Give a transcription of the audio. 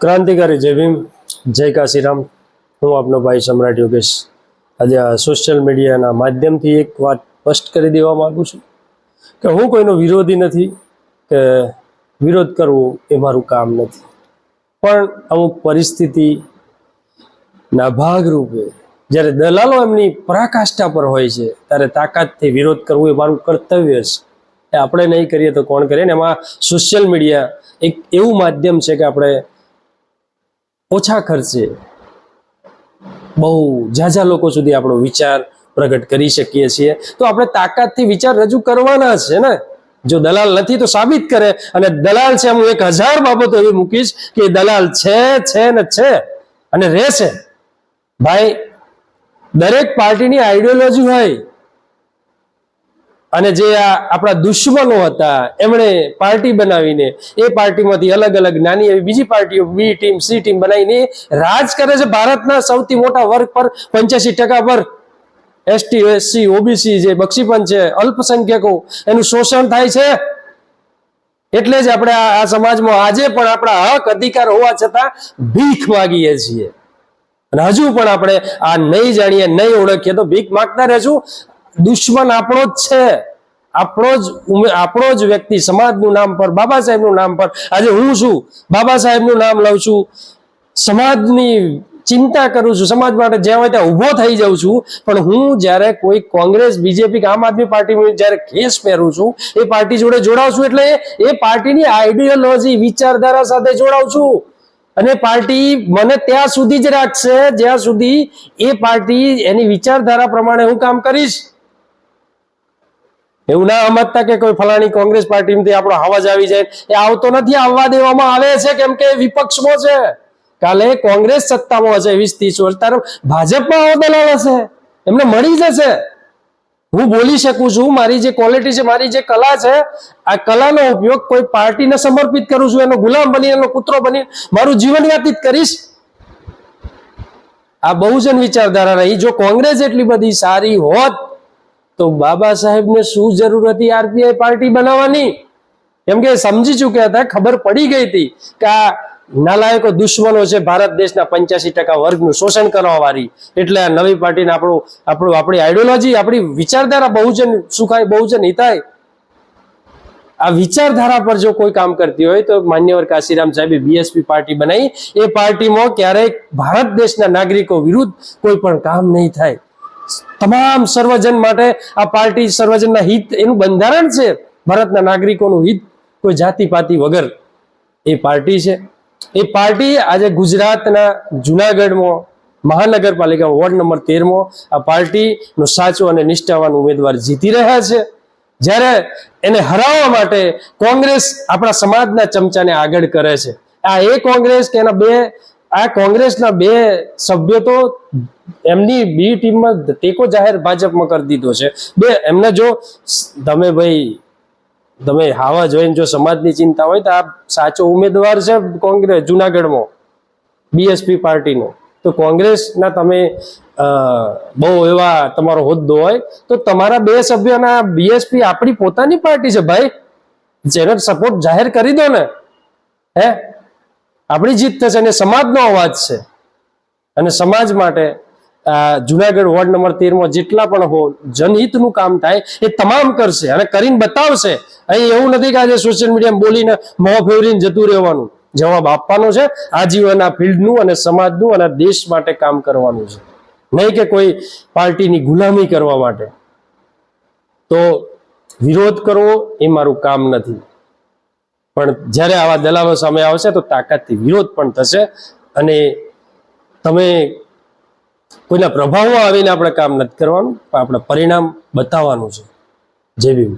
ક્રાંતિકારી જય ભીમ, જય કાશીરામ. હું આપનો ભાઈ સમ્રાટ યોગેશ. આજે આ સોશિયલ મીડિયાના માધ્યમથી એક વાત સ્પષ્ટ કરી દેવા માગું છું કે હું કોઈનો વિરોધી નથી, કે વિરોધ કરવો એ મારું કામ નથી. પણ અમુક પરિસ્થિતિના ભાગરૂપે જ્યારે દલાલો એમની પરાકાષ્ઠા પર હોય છે, ત્યારે તાકાતથી વિરોધ કરવો એ મારું કર્તવ્ય છે. આપણે નહીં કરીએ તો કોણ કરે? ને એમાં સોશિયલ મીડિયા એક એવું માધ્યમ છે કે આપણે ઓછા ખર્ચે બહુ ઝાઝા લોકો સુધી આપણો વિચાર પ્રગટ કરી શકીએ છીએ. તો આપણે તાકાતથી વિચાર રજૂ કરવાના છે ને? જો દલાલ નથી તો સાબિત કરે. અને દલાલ છે હું એક હજાર બાબતો એવી મૂકીશ કે દલાલ છે છે ને છે. અને રહેશે. ભાઈ, દરેક પાર્ટીની આઈડિયોલોજી હોય. અને જે આ આપણા દુશ્મનો હતા, એમણે પાર્ટી બનાવીને એ પાર્ટીમાંથી અલગ અલગ નાની એવી બીજી પાર્ટીઓ બી ટીમ સી ટીમ બનાવીને રાજ કરે છે ભારતના સૌથી મોટા વર્ગ પર પંચ્યાસી ટકા પર. એસટી એસસી ઓબીસી જે બક્ષીપંચ છે, અલ્પસંખ્યકો, એનું શોષણ થાય છે. એટલે જ આપણે આ સમાજમાં આજે પણ આપણા હક અધિકાર હોવા છતાં ભીખ માગીએ છીએ. અને હજુ પણ આપણે આ નહીં જાણીએ, નહીં ઓળખીએ તો ભીખ માગતા રહેશું. દુશ્મન આપણો જ છે. આપણો જ આપણો જ વ્યક્તિ સમાજનું નામ પર, બાબા સાહેબનું નામ પર. આજે હું છું, બાબા સાહેબનું નામ લઉં છું. સમાજની ચિંતા કરું છું, સમાજ માટે જ્યાં હોય ત્યાં ઊભો થઈ જાઉં છું. પણ હું જ્યારે કોઈ કોંગ્રેસ, બીજેપી કે આમ આદમી પાર્ટી જ્યારે કેસ પહેરું છું, એ પાર્ટી જોડે જોડાઉં છું એટલે એ પાર્ટીની આઈડિયોલોજી વિચારધારા સાથે જોડાઉં છું. અને પાર્ટી મને ત્યાં સુધી જ રાખશે, જ્યાં સુધી એ પાર્ટી એની વિચારધારા પ્રમાણે હું કામ કરીશ. એવું ના સમજતા કે કોઈ ફલાણી કોંગ્રેસ પાર્ટીમાંથી આપણો અવાજ આવી જાય. એ આવતો નથી આવવા દેવામાં આવે છે, કેમ કે વિપક્ષમાં છે. કાલે કોંગ્રેસ સત્તામાં હશે, વીસ, ત્રીસ વર્ષ. તારો ભાજપમાં આવો દલાલ હશે. એમને મળી જશે. હું બોલી શકું છું, મારી જે ક્વોલિટી છે, મારી જે કલા છે, આ કલાનો ઉપયોગ કોઈ પાર્ટીને સમર્પિત કરું છું, એનો ગુલામ બની, એનો કૂતરો બની, મારું જીવન વ્યતીત કરીશ. આ બહુજન વિચારધારા રહી. જો કોંગ્રેસ એટલી બધી સારી હોત તો બાબા સાહેબને શું જરૂર હતી આરપીઆઈ પાર્ટી બનાવવાની? કેમ કે સમજી ચૂક્યા હતા, ખબર પડી ગઈ હતી કે આ નાલાયકો દુશ્મનો છે, ભારત દેશના પંચ્યાસી ટકા વર્ગનું શોષણ કરવા વાળી એટલે આ નવી પાર્ટીને આપણું આપણું, આપણી આઈડિયોલોજી આપણી વિચારધારા બહુજન સુખાય, બહુજન હિતાય. આ વિચારધારા પર જો કોઈ કામ કરતી હોય તો માન્યવર કાશીરામ સાહેબે બીએસપી પાર્ટી બનાવી. એ પાર્ટીમાં ક્યારેય ભારત દેશના નાગરિકો વિરુદ્ધ કોઈ પણ કામ નહીં થાય. તમામ સર્વજન માટે આ પાર્ટી સર્વજનના હિત, એનું બંધારણ છે. ભારતના નાગરિકોનું હિત કોઈ જાતિ પાતિ વગર. એ પાર્ટી છે. એ પાર્ટી આજે ગુજરાતના જુનાગઢમાં મહાનગરપાલિકા વોર્ડ નંબર તેરમાં આ પાર્ટીનો સાચો અને નિષ્ઠાવાન ઉમેદવાર જીતી રહ્યા છે. જ્યારે એને હરાવવા માટે કોંગ્રેસ આપણા સમાજના ચમચાને આગળ કરે છે. આ એ કોંગ્રેસ કે એના બે આ કોંગ્રેસના બે સભ્યો તો એમની બી ટીમમાં ટેકો જાહેર ભાજપમાં કરી દીધો છે. બે, એમને જો તમે ભાઈ, તમે હાવા જોઈને જો સમાજની ચિંતા હોય તો આ સાચો ઉમેદવાર છે કોંગ્રેસ, જુનાગઢમાં બીએસપી પાર્ટીનો. તો કોંગ્રેસના તમે બહુ એવા તમારો હોદ્દો હોય તો તમારા બે સભ્યોના બીએસપી આપણી પોતાની પાર્ટી છે ભાઈ. જેને સપોર્ટ જાહેર કરી દો ને. હે? આપણી જીત થશે અને સમાજનો અવાજ છે. અને સમાજ માટે જુનાગઢ વોર્ડ નંબર તેરમાં જેટલા પણ હો, જનહિતનું કામ થાય, એ તમામ કરશે અને કરીને બતાવશે. અહીં એવું નથી કે આજે સોશિયલ મીડિયામાં બોલીને મોં ફેરવીને જતું રહેવાનું. જવાબ આપવાનો છે. આજીવન આ ફિલ્ડનું અને સમાજનું અને દેશ માટે કામ કરવાનું છે. નહીં કે કોઈ પાર્ટીની ગુલામી કરવા માટે. તો વિરોધ કરવો એ મારું કામ નથી. પણ જ્યારે આવા દલાલો સામે આવશે તો તાકાતથી વિરોધ પણ થશે અને તમે કોઈના પ્રભાવમાં આવીને આપણે કામ નથી કરવાનું, પણ આપણે પરિણામ બતાવવાનું છે. ભીમ.